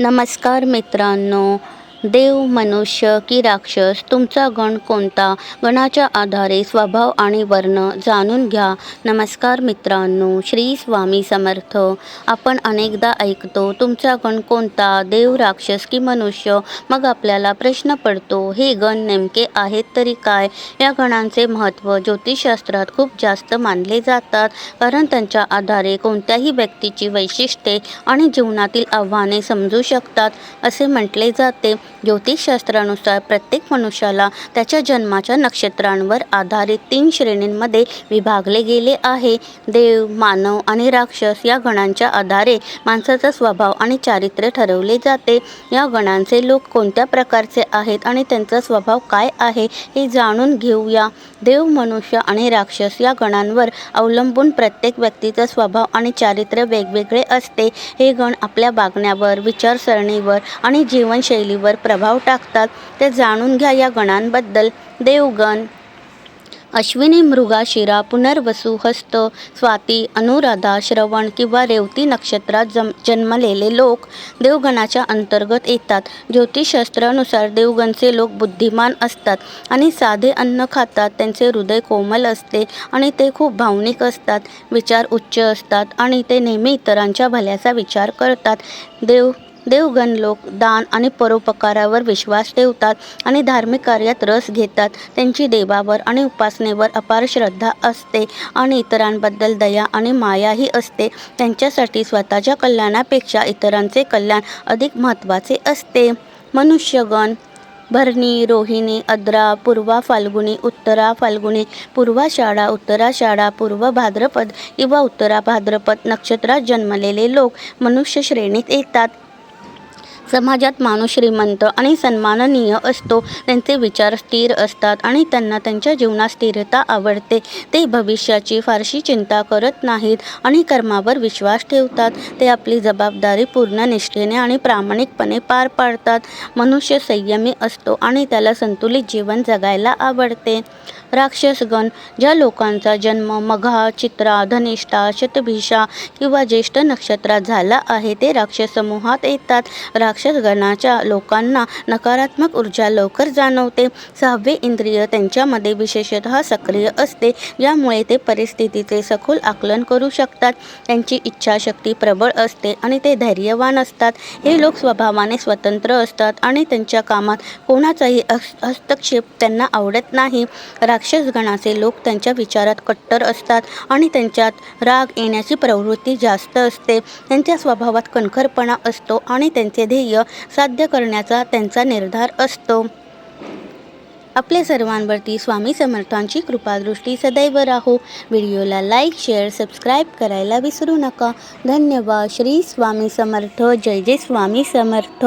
नमस्कार मित्रांनो. देव मनुष्य की राक्षस तुमचा गण कोणता? गणाच्या आधारे स्वभाव आणि वर्ण जाणून घ्या. नमस्कार मित्रांनो श्री स्वामी समर्थ. आपण अनेकदा ऐकतो तुमचा गण कोणता? देव राक्षस की मनुष्य? मग आपल्याला प्रश्न पडतो हे गण नेमके आहेत तरी काय? या गणांचे महत्त्व ज्योतिषशास्त्रात खूप जास्त मानले जातात कारण त्यांच्या आधारे कोणत्याही व्यक्तीची वैशिष्ट्ये आणि जीवनातील आव्हाने समजू शकतात असे म्हटले जाते. ज्योतिषशास्त्रानुसार प्रत्येक मनुष्याला त्याच्या जन्माच्या नक्षत्रांवर आधारित तीन श्रेणींमध्ये विभागले गेले आहे. देव मानव आणि राक्षस या गणांच्या आधारे माणसाचा स्वभाव आणि चारित्र्य ठरवले जाते. या गणांचे लोक कोणत्या प्रकारचे आहेत आणि त्यांचा स्वभाव काय आहे हे जाणून घेऊया. देव मनुष्य आणि राक्षस या गणांवर अवलंबून प्रत्येक व्यक्तीचा स्वभाव आणि चारित्र्य वेगवेगळे असते. हे गण आपल्या वागण्यावर विचारसरणीवर आणि जीवनशैलीवर प्रभाव टाकतात ते जाणून घ्या या गणांबद्दल. देवगण अश्विनी मृगाशिरा पुनर्वसु हस्त स्वाती अनुराधा श्रवण किंवा रेवती नक्षत्रात जम जन्मलेले लोक देवगणाच्या अंतर्गत येतात. ज्योतिषशास्त्रानुसार देवगणचे लोक बुद्धिमान असतात आणि साधे अन्न खातात त्यांचे हृदय कोमल असते आणि ते खूप भावनिक असतात विचार उच्च असतात आणि ते नेहमी इतरांच्या भल्याचा विचार करतात. देव देवगण लोक दान आणि परोपकारावर विश्वास ठेवतात आणि धार्मिक कार्यात रस घेतात. त्यांची देवावर आणि उपासनेवर अपार श्रद्धा असते आणि इतरांबद्दल दया आणि मायाही असते. त्यांच्यासाठी स्वतःच्या कल्याणापेक्षा इतरांचे कल्याण अधिक महत्त्वाचे असते. मनुष्यगण भरणी रोहिणी अद्रा पूर्वा फाल्गुनी उत्तरा फाल्गुनी पूर्वाषाढा उत्तराषाढा पूर्व भाद्रपद किंवा उत्तरा भाद्रपद नक्षत्रात जन्मलेले लोक मनुष्य श्रेणीत येतात. समाजात माणूस श्रीमंत आणि सन्माननीय असतो. त्यांचे विचार स्थिर असतात आणि त्यांना त्यांच्या जीवनात स्थिरता आवडते. ते भविष्याची फारशी चिंता करत नाहीत आणि कर्मावर विश्वास ठेवतात. ते आपली जबाबदारी पूर्ण निष्ठेने आणि प्रामाणिकपणे पार पाडतात. मनुष्य संयमी असतो आणि त्याला संतुलित जीवन जगायला आवडते. राक्षसगण ज्या लोकांचा जन्म मघा चित्रा धनिष्ठा शतभिषा किंवा ज्येष्ठ नक्षत्रात झाला आहे ते राक्षस समूहात येतात. राक्षसगणाच्या लोकांना नकारात्मक ऊर्जा लवकर जाणवते. सहावे इंद्रिय त्यांच्यामध्ये विशेषतः सक्रिय असते ज्यामुळे ते परिस्थितीचे सखोल आकलन करू शकतात. त्यांची इच्छाशक्ती प्रबळ असते आणि ते धैर्यवान असतात. हे लोक स्वभावाने स्वतंत्र असतात आणि त्यांच्या कामात कोणाचाही हस्तक्षेप त्यांना आवडत नाही. रा राक्षसगणाचे लोक त्यांच्या विचारात कट्टर असतात आणि त्यांच्यात राग येण्याची प्रवृत्ती जास्त असते. त्यांच्या स्वभावात कणखरपणा असतो आणि त्यांचे ध्येय साध्य करण्याचा त्यांचा निर्धार असतो. आपल्या सर्वांवरती स्वामी समर्थांची कृपादृष्टी सदैव राहो. व्हिडिओला लाईक शेअर सबस्क्राईब करायला विसरू नका. धन्यवाद. श्री स्वामी समर्थ. जय जय स्वामी समर्थ.